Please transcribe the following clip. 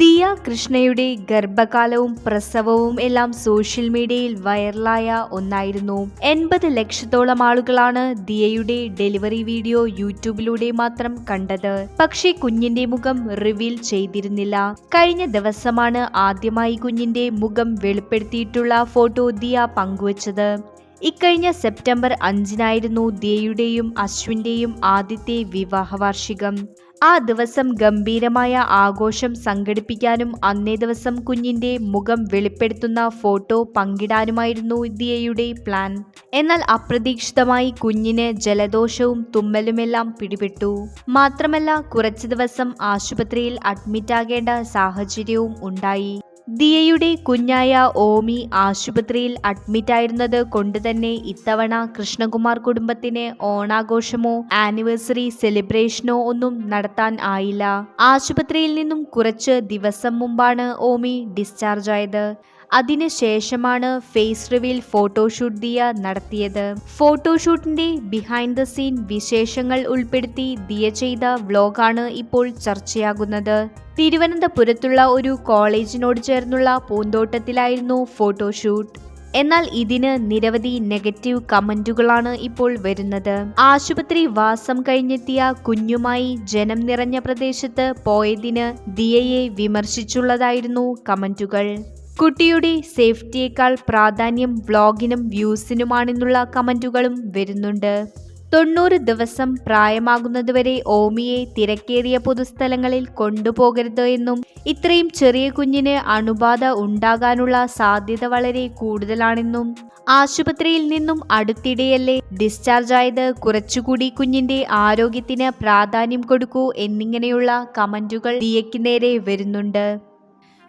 ദിയ കൃഷ്ണയുടെ ഗർഭകാലവും പ്രസവവും എല്ലാം സോഷ്യൽ മീഡിയയിൽ വൈറലായ ഒന്നായിരുന്നു. എൺപത് ലക്ഷത്തോളം ആളുകളാണ് ദിയയുടെ ഡെലിവറി വീഡിയോ യൂട്യൂബിലൂടെ മാത്രം കണ്ടത്. പക്ഷേ കുഞ്ഞിന്റെ മുഖം റിവീൽ ചെയ്തിരുന്നില്ല. കഴിഞ്ഞ ദിവസമാണ് ആദ്യമായി കുഞ്ഞിന്റെ മുഖം വെളിപ്പെടുത്തിയിട്ടുള്ള ഫോട്ടോ ദിയ പങ്കുവച്ചത്. ഇക്കഴിഞ്ഞ സെപ്റ്റംബർ അഞ്ചിനായിരുന്നു ദിയയുടെയും അശ്വിന്റെയും ആദ്യത്തെ വിവാഹ വാർഷികം ആ ദിവസം ഗംഭീരമായ ആഘോഷം സംഘടിപ്പിക്കാനും അന്നേ ദിവസം കുഞ്ഞിന്റെ മുഖം വെളിപ്പെടുത്തുന്ന ഫോട്ടോ പങ്കിടാനുമായിരുന്നു ദിയയുടെ പ്ലാൻ. എന്നാൽ അപ്രതീക്ഷിതമായി കുഞ്ഞിന് ജലദോഷവും തുമ്മലുമെല്ലാം പിടിപെട്ടു. മാത്രമല്ല കുറച്ചു ദിവസം ആശുപത്രിയിൽ അഡ്മിറ്റാകേണ്ട സാഹചര്യവും ഉണ്ടായി. ദിയയുടെ കുഞ്ഞായ ഓമി ആശുപത്രിയിൽ അഡ്മിറ്റായിരുന്നത് കൊണ്ടുതന്നെ ഇത്തവണ കൃഷ്ണകുമാർ കുടുംബത്തിന് ഓണാഘോഷമോ ആനിവേഴ്സറി സെലിബ്രേഷനോ ഒന്നും നടത്താൻ ആയില്ല. ആശുപത്രിയിൽ നിന്നും കുറച്ച് ദിവസം മുമ്പാണ് ഓമി ഡിസ്ചാർജ് ആയത് അതിനുശേഷമാണ് ഫേസ് റിവീൽ ഫോട്ടോഷൂട്ട് ദിയ നടത്തിയത്. ഫോട്ടോഷൂട്ടിന്റെ ബിഹൈൻഡ് ദ സീൻ വിശേഷങ്ങൾ ഉൾപ്പെടുത്തി ദിയ ചെയ്ത വ്ലോഗാണ് ഇപ്പോൾ ചർച്ചയാകുന്നത്. തിരുവനന്തപുരത്തുള്ള ഒരു കോളേജിനോട് ചേർന്നുള്ള പൂന്തോട്ടത്തിലായിരുന്നു ഫോട്ടോഷൂട്ട്. എന്നാൽ ഇതിന് നിരവധി നെഗറ്റീവ് കമന്റുകളാണ് ഇപ്പോൾ വരുന്നത്. ആശുപത്രി വാസം കഴിഞ്ഞെത്തിയ കുഞ്ഞുമായി ജനം നിറഞ്ഞ പ്രദേശത്ത് പോയതിന് ദിയയെ വിമർശിച്ചുള്ളതായിരുന്നു കമന്റുകൾ. കുട്ടിയുടെ സേഫ്റ്റിയേക്കാൾ പ്രാധാന്യം വ്ളോഗിനും വ്യൂസിനുമാണെന്നുള്ള കമന്റുകളും വരുന്നുണ്ട്. തൊണ്ണൂറ് ദിവസം പ്രായമാകുന്നതുവരെ ഓമിയെ തിരക്കേറിയ പൊതുസ്ഥലങ്ങളിൽ കൊണ്ടുപോകരുത് എന്നും ഇത്രയും ചെറിയ കുഞ്ഞിന് അണുബാധ ഉണ്ടാകാനുള്ള സാധ്യത വളരെ കൂടുതലാണെന്നും ആശുപത്രിയിൽ നിന്നും അടുത്തിടെയല്ലേ ഡിസ്ചാർജ് ആയത് കുറച്ചുകൂടി കുഞ്ഞിന്റെ ആരോഗ്യത്തിന് പ്രാധാന്യം കൊടുക്കൂ എന്നിങ്ങനെയുള്ള കമന്റുകൾ ദിയയ്ക്ക് നേരെ വരുന്നുണ്ട്.